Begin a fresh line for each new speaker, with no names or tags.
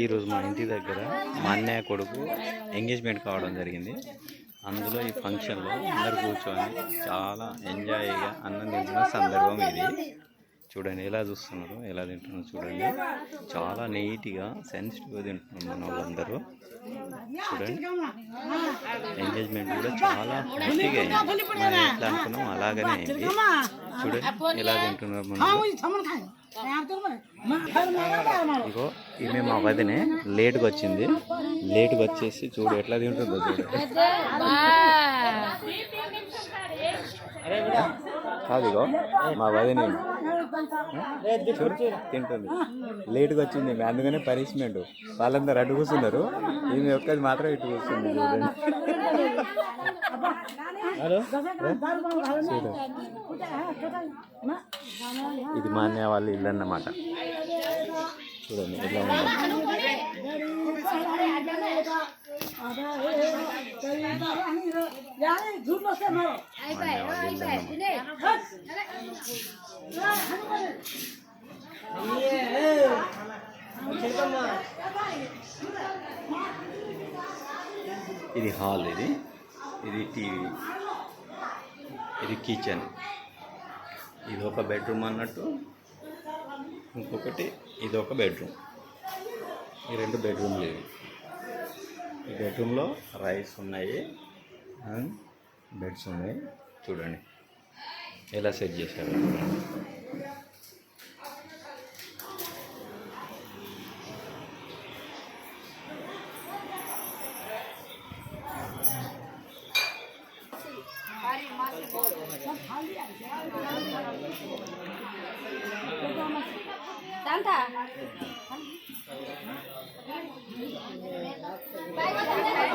ఈరోజు మా ఇంటి దగ్గర మా అన్నయ్య కొడుకు ఎంగేజ్మెంట్ కావడం జరిగింది. అందులో ఈ ఫంక్షన్లో అందరు కూర్చొని చాలా ఎంజాయ్గా అన్నం తింటున్న సందర్భం ఇది. చూడండి ఎలా చూస్తున్నారు ఎలా తింటున్నారు చూడండి. చాలా నీట్గా సెన్సిటివ్గా తింటున్నారు మన వాళ్ళందరూ. చూడండి. ఎంగేజ్మెంట్ కూడా చాలా హ్యాపీగా అయింది. మనం ఎట్లా అనుకున్నాం అలాగనే అయింది. చూడండి ఎలా తింటున్నారు మనం ఇగో ఈమె మా వదినే లేట్గా వచ్చింది. లేట్గా వచ్చేసి చూడు ఎట్లా తింటుందో చూడు. కాదు ఇగో మా వదిన. తింటుంది. లేట్గా వచ్చింది. అందుకనే పనిష్మెంట్. వాళ్ళందరూ అడ్డు కూర్చున్నారు. ఈమె ఒక్కది మాత్రం ఇటు కూర్చుంది చూడండి. చూడు ఇది మా అన్నయ్య వాళ్ళ ఇల్లు అన్నమాట. చూడండి ఎలా ఉందో మా అన్నయ్య వాళ్ళ ఇల్లు అన్నమాట ఇది హాల్ ఇది. ఇది టీవీ. ఇది కిచెన్. ఇది ఒక బెడ్రూమ్ అన్నట్టు. ఇంకొకటి ఇది ఒక బెడ్రూమ్. ఈ రెండు బెడ్రూమ్లు ఇవి. ఈ బెడ్రూమ్లో రైస్ ఉన్నాయి. అండ్ బెడ్స్ ఉన్నాయి. చూడండి. ఎలా సెట్ చేశారు?
단타. 빨간